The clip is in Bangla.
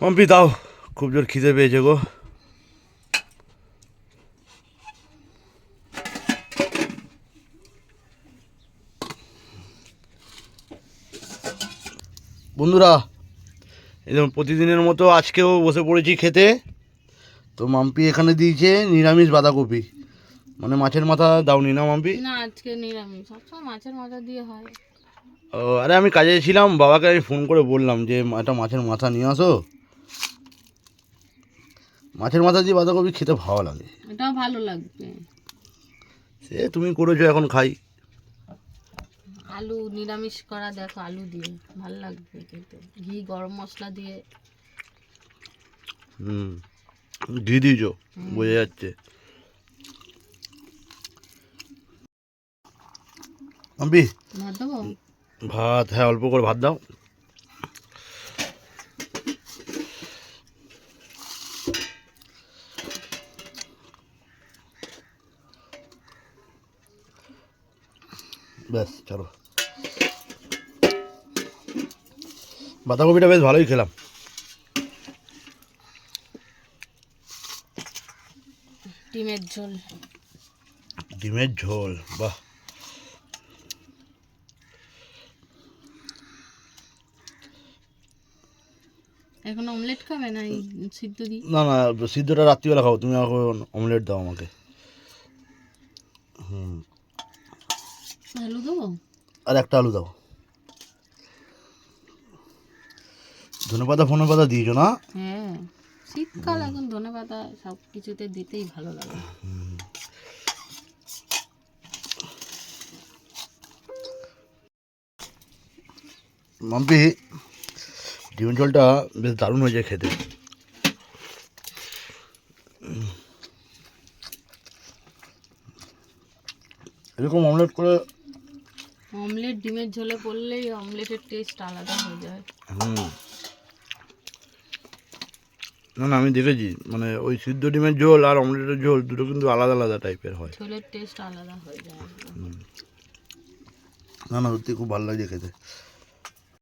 মাম্পি দাও। খুব জোর খিদে পেয়েছে গো। বন্ধুরা এরকম প্রতিদিনের মতো আজকেও বসে পড়েছি খেতে। তো মাম্পি এখানে দিয়েছে নিরামিষ বাঁধাকপি। মানে মাছের মাথা দাওনি না মাম্পি? না আজকে নিরামিষ। সবসময় মাছের মাথা দিয়ে হয়। ও আরে আমি কাজে ছিলাম বাবাকে আমি ফোন করে বললাম যে একটা মাছের মাথা নিয়ে আসো। মাছের মাথা দিয়ে বাঁধাকপি খেতে ভালো লাগে। এটাও ভালো লাগবে। সে তুমি করেছ এখন খাই। আলু নিরামিষ করা দেখো আলু দিয়ে ভালো লাগবে খেতে। ঘি গরম মশলা দিয়ে। হুম ঘি দিয়েছ বোঝা যাচ্ছে। ভাত হ্যাঁ অল্প করে ভাত দাও। ব্যাস চলো। বাঁধাকপিটা বেশ ভালোই খেলাম। ডিমের ঝোল। ডিমের ঝোল বাহ। এখন অমলেট খাবে না সিদ্ধ না না সিদ্ধটা রাত্রিবেলা খাও তুমি আমাকে অমলেট দাও আমাকে। আলু দেবো? আর একটা আলু দাও ধনে পাতা ফোনে পাতা দিয়েছ না? হ্যাঁ শীতকাল এখন ধনে পাতা সব কিছুতে দিতেই ভালো লাগে। মাম্পি ডিমের ঝোলটা বেশ দারুণ হয়েছে খেতে। এরকম অমলেট করে অমলেট ডিমের ঝোলে পড়লেই অমলেটের টেস্ট আলাদা হয়ে যায়। হুম। না না আমি দেখেছি মানে ওই সিদ্ধ ডিমের ঝোল আর অমলেটের ঝোল দুটো কিন্তু আলাদা আলাদা টাইপের হয়। ঝোলের টেস্ট আলাদা হয়ে যায়। না না সত্যি খুব ভালো লাগছে খেতে।